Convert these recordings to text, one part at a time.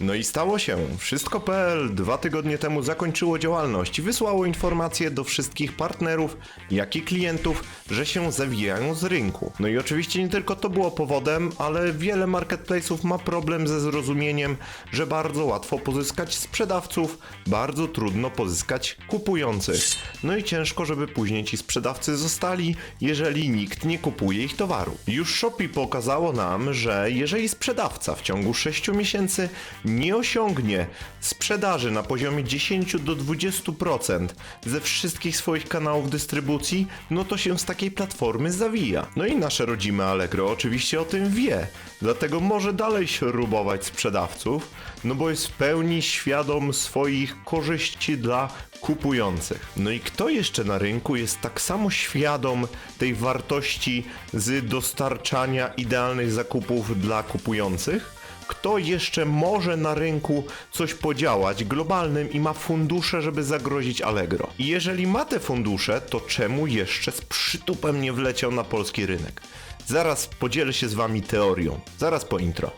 No i stało się. Wszystko.pl dwa tygodnie temu zakończyło działalność i wysłało informacje do wszystkich partnerów, jak i klientów, że się zawijają z rynku. No i oczywiście nie tylko to było powodem, ale wiele marketplace'ów ma problem ze zrozumieniem, że bardzo łatwo pozyskać sprzedawców, bardzo trudno pozyskać kupujących. No i ciężko, żeby później ci sprzedawcy zostali, jeżeli nikt nie kupuje ich towaru. Już Shopee pokazało nam, że jeżeli sprzedawca w ciągu 6 miesięcy nie osiągnie sprzedaży na poziomie 10 do 20% ze wszystkich swoich kanałów dystrybucji, no to się z takiej platformy zawija. No i nasze rodzime Allegro oczywiście o tym wie, dlatego może dalej śrubować sprzedawców, no bo jest w pełni świadom swoich korzyści dla kupujących. No i kto jeszcze na rynku jest tak samo świadom tej wartości z dostarczania idealnych zakupów dla kupujących? Kto jeszcze może na rynku coś podziałać globalnym i ma fundusze, żeby zagrozić Allegro? I jeżeli ma te fundusze, to czemu jeszcze z przytupem nie wleciał na polski rynek? Zaraz podzielę się z wami teorią. Zaraz po intro.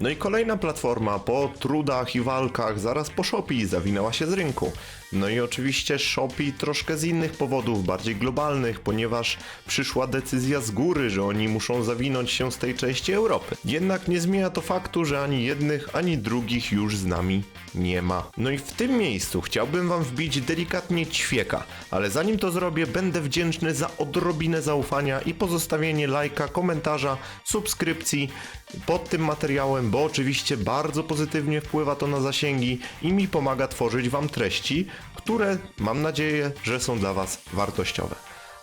No i kolejna platforma po trudach i walkach zaraz po Shopee zawinęła się z rynku. No i oczywiście Shopee troszkę z innych powodów, bardziej globalnych, ponieważ przyszła decyzja z góry, że oni muszą zawinąć się z tej części Europy. Jednak nie zmienia to faktu, że ani jednych, ani drugich już z nami nie ma. No i w tym miejscu chciałbym wam wbić delikatnie ćwieka, ale zanim to zrobię, będę wdzięczny za odrobinę zaufania i pozostawienie lajka, komentarza, subskrypcji pod tym materiałem, bo oczywiście bardzo pozytywnie wpływa to na zasięgi i mi pomaga tworzyć wam treści, które mam nadzieję, że są dla was wartościowe.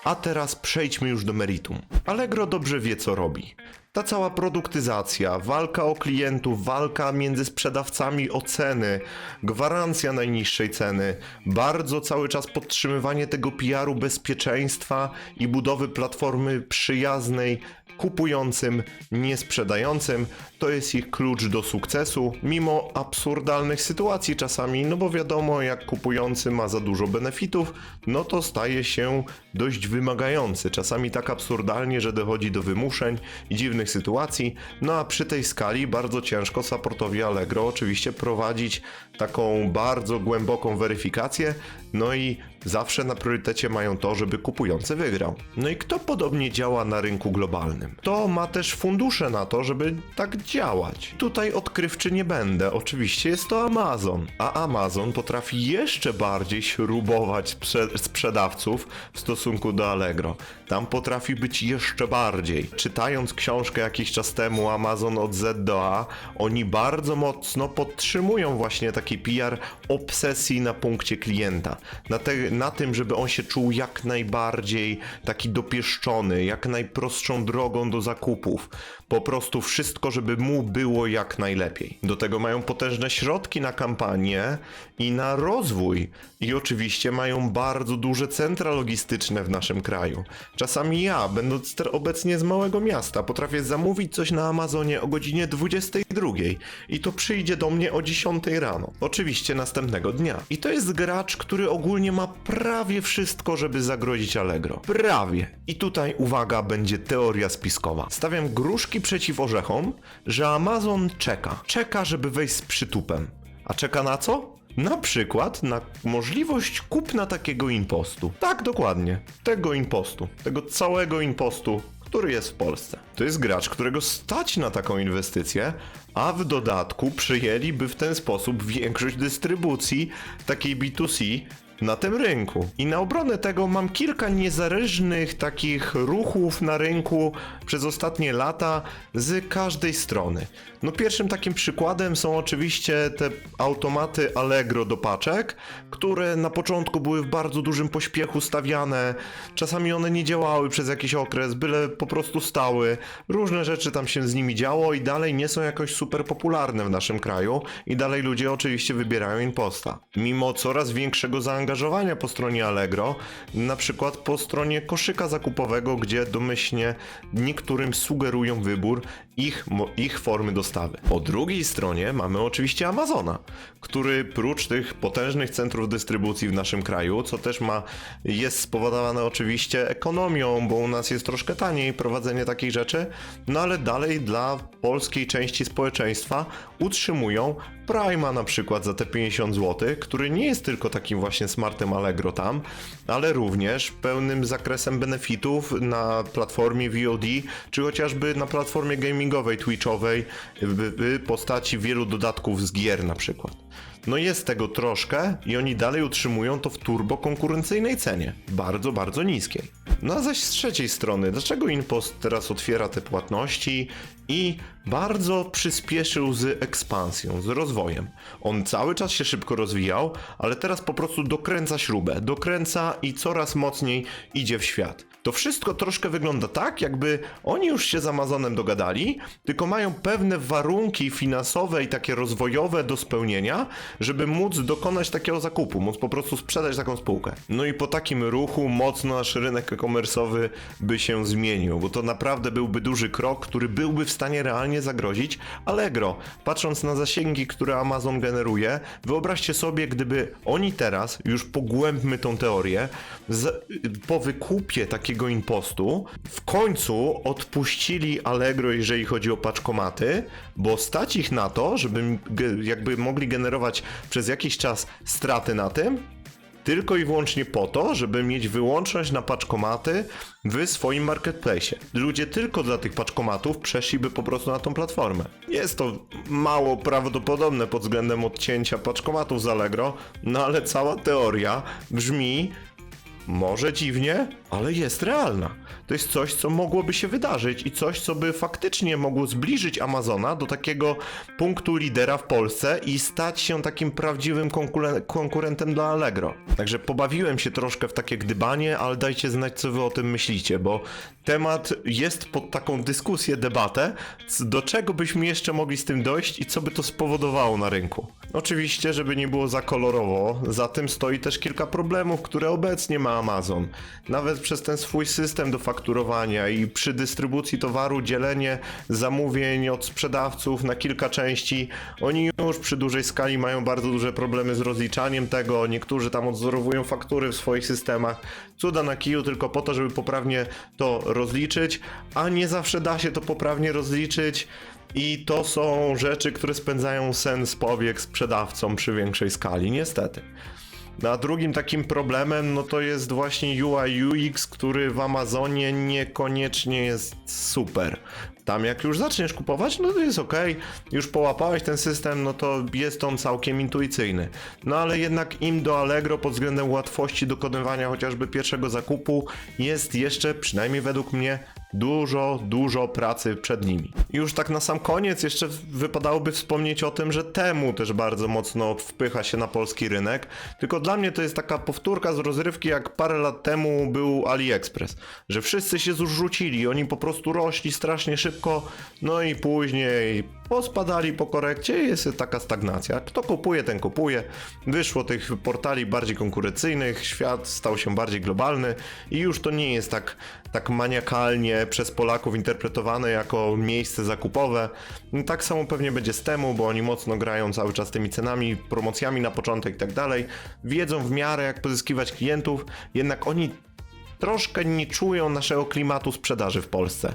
A teraz przejdźmy już do meritum. Allegro dobrze wie, co robi. Ta cała produktyzacja, walka o klientów, walka między sprzedawcami o ceny, gwarancja najniższej ceny, bardzo cały czas podtrzymywanie tego PR-u bezpieczeństwa i budowy platformy przyjaznej kupującym, nie sprzedającym, to jest ich klucz do sukcesu, mimo absurdalnych sytuacji czasami, no bo wiadomo, jak kupujący ma za dużo benefitów, no to staje się dość wymagający, czasami tak absurdalnie, że dochodzi do wymuszeń i dziwnych sytuacji, no a przy tej skali bardzo ciężko supportowi Allegro oczywiście prowadzić taką bardzo głęboką weryfikację, no i zawsze na priorytecie mają to, żeby kupujący wygrał. No i kto podobnie działa na rynku globalnym? To ma też fundusze na to, żeby tak działać. Tutaj odkrywczy nie będę, oczywiście jest to Amazon, a Amazon potrafi jeszcze bardziej śrubować sprze- sprzedawców w stosunku do Allegro. Tam potrafi być jeszcze bardziej. Czytając książkę jakiś czas temu Amazon od Z do A, oni bardzo mocno podtrzymują właśnie taki PR obsesji na punkcie klienta. Na, te, na tym, żeby on się czuł jak najbardziej taki dopieszczony, jak najprostszą drogą do zakupów. Po prostu wszystko, żeby mu było jak najlepiej. Do tego mają potężne środki na kampanię i na rozwój. I oczywiście mają bardzo duże centra logistyczne w naszym kraju. Czasami ja, będąc obecnie z małego miasta, potrafię zamówić coś na Amazonie o godzinie 22 i to przyjdzie do mnie o 10 rano. Oczywiście następnego dnia. I to jest gracz, który ogólnie ma prawie wszystko, żeby zagrozić Allegro. Prawie. I tutaj uwaga, będzie teoria spiskowa. Stawiam gruszki przeciw orzechom, że Amazon czeka. Czeka, żeby wejść z przytupem. A czeka na co? Na przykład na możliwość kupna takiego impostu. Tak, dokładnie. Tego impostu. Tego całego impostu, który jest w Polsce. To jest gracz, którego stać na taką inwestycję, a w dodatku przyjęliby w ten sposób większość dystrybucji takiej B2C na tym rynku. I na obronę tego mam kilka niezależnych takich ruchów na rynku przez ostatnie lata z każdej strony. No pierwszym takim przykładem są oczywiście te automaty Allegro do paczek, które na początku były w bardzo dużym pośpiechu stawiane. Czasami one nie działały przez jakiś okres, byle po prostu stały. Różne rzeczy tam się z nimi działo i dalej nie są jakoś super popularne w naszym kraju i dalej ludzie oczywiście wybierają imposta. Mimo coraz większego zaangażowania po stronie Allegro, na przykład po stronie koszyka zakupowego, gdzie domyślnie niektórym sugerują wybór ich, ich formy dostawy. Po drugiej stronie mamy oczywiście Amazona, który prócz tych potężnych centrów dystrybucji w naszym kraju, co też ma, jest spowodowane oczywiście ekonomią, bo u nas jest troszkę taniej prowadzenie takich rzeczy, no ale dalej dla polskiej części społeczeństwa utrzymują Prima na przykład za te 50 zł, który nie jest tylko takim właśnie smartem Allegro tam, ale również pełnym zakresem benefitów na platformie VOD, czy chociażby na platformie gamingowej, twitchowej, w, postaci wielu dodatków z gier na przykład. No jest tego troszkę i oni dalej utrzymują to w turbo konkurencyjnej cenie. Bardzo, bardzo niskiej. No a zaś z trzeciej strony, dlaczego Inpost teraz otwiera te płatności i bardzo przyspieszył z ekspansją, z rozwojem. On cały czas się szybko rozwijał, ale teraz po prostu dokręca śrubę, dokręca i coraz mocniej idzie w świat. To wszystko troszkę wygląda tak, jakby oni już się z Amazonem dogadali, tylko mają pewne warunki finansowe i takie rozwojowe do spełnienia, żeby móc dokonać takiego zakupu, móc po prostu sprzedać taką spółkę. No i po takim ruchu mocno nasz rynek e-commerce'owy by się zmienił, bo to naprawdę byłby duży krok, który byłby w stanie realnie zagrozić Allegro. Patrząc na zasięgi, które Amazon generuje, wyobraźcie sobie, gdyby oni teraz, już pogłębmy tą teorię, z, po wykupie takiego impostu, w końcu odpuścili Allegro, jeżeli chodzi o paczkomaty, bo stać ich na to, żeby jakby mogli generować przez jakiś czas straty na tym, tylko i wyłącznie po to, żeby mieć wyłączność na paczkomaty w swoim marketplace. Ludzie tylko dla tych paczkomatów przeszliby po prostu na tą platformę. Jest to mało prawdopodobne pod względem odcięcia paczkomatów z Allegro, no ale cała teoria brzmi może dziwnie, ale jest realna. To jest coś, co mogłoby się wydarzyć i coś, co by faktycznie mogło zbliżyć Amazona do takiego punktu lidera w Polsce i stać się takim prawdziwym konkure- konkurentem dla Allegro. Także pobawiłem się troszkę w takie gdybanie, ale dajcie znać, co wy o tym myślicie, bo temat jest pod taką dyskusję, debatę, do czego byśmy jeszcze mogli z tym dojść i co by to spowodowało na rynku. Oczywiście, żeby nie było za kolorowo, za tym stoi też kilka problemów, które obecnie ma Amazon. Nawet przez ten swój system do fakturowania i przy dystrybucji towaru dzielenie zamówień od sprzedawców na kilka części, oni już przy dużej skali mają bardzo duże problemy z rozliczaniem tego, niektórzy tam odzorowują faktury w swoich systemach, cuda na kiju tylko po to, żeby poprawnie to rozliczyć, a nie zawsze da się to poprawnie rozliczyć. I to są rzeczy, które spędzają sens powiek sprzedawcom przy większej skali, niestety. A drugim takim problemem, no to jest właśnie UI UX, który w Amazonie niekoniecznie jest super. Tam jak już zaczniesz kupować, no to jest ok, już połapałeś ten system, no to jest on całkiem intuicyjny. No ale jednak im do Allegro pod względem łatwości dokonywania chociażby pierwszego zakupu jest jeszcze, przynajmniej według mnie, dużo, dużo pracy przed nimi. Już tak na sam koniec jeszcze wypadałoby wspomnieć o tym, że temu też bardzo mocno wpycha się na polski rynek. Tylko dla mnie to jest taka powtórka z rozrywki, jak parę lat temu był AliExpress, że wszyscy się zrzucili, oni po prostu rośli strasznie szybko, no i później pospadali po korekcie jest taka stagnacja. Kto kupuje, ten kupuje. Wyszło tych portali bardziej konkurencyjnych, świat stał się bardziej globalny i już to nie jest tak, tak maniakalnie przez Polaków interpretowane jako miejsce zakupowe. Tak samo pewnie będzie z temu, bo oni mocno grają cały czas tymi cenami, promocjami na początek i tak dalej. Wiedzą w miarę jak pozyskiwać klientów, jednak oni troszkę nie czują naszego klimatu sprzedaży w Polsce.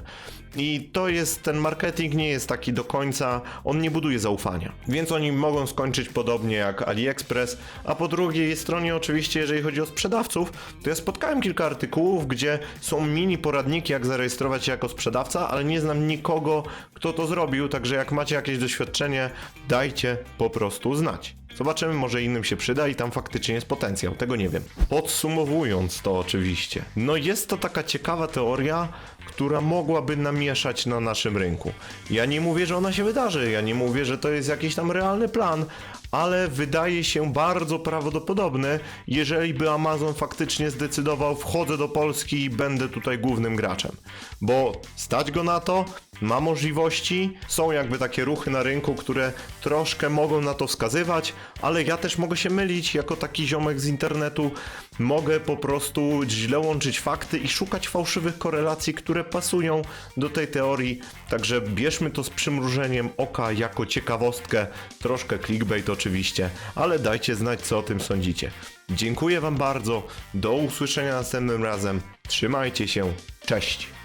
I to jest, ten marketing nie jest taki do końca, on nie buduje zaufania. Więc oni mogą skończyć podobnie jak AliExpress, a po drugiej stronie oczywiście, jeżeli chodzi o sprzedawców, to ja spotkałem kilka artykułów, gdzie są mini poradniki, jak zarejestrować się jako sprzedawca, ale nie znam nikogo, kto to zrobił, także jak macie jakieś doświadczenie, dajcie po prostu znać. Zobaczymy, może innym się przyda i tam faktycznie jest potencjał, tego nie wiem. Podsumowując to oczywiście, no jest to taka ciekawa teoria, która mogłaby namieszać na naszym rynku. Ja nie mówię, że ona się wydarzy, ja nie mówię, że to jest jakiś tam realny plan, ale wydaje się bardzo prawdopodobne, jeżeli by Amazon faktycznie zdecydował, wchodzę do Polski i będę tutaj głównym graczem. Bo stać go na to, ma możliwości, są jakby takie ruchy na rynku, które troszkę mogą na to wskazywać, ale ja też mogę się mylić jako taki ziomek z internetu. Mogę po prostu źle łączyć fakty i szukać fałszywych korelacji, które pasują do tej teorii. Także bierzmy to z przymrużeniem oka jako ciekawostkę, troszkę clickbait oczywiście, ale dajcie znać co o tym sądzicie. Dziękuję Wam bardzo, do usłyszenia następnym razem, trzymajcie się, cześć!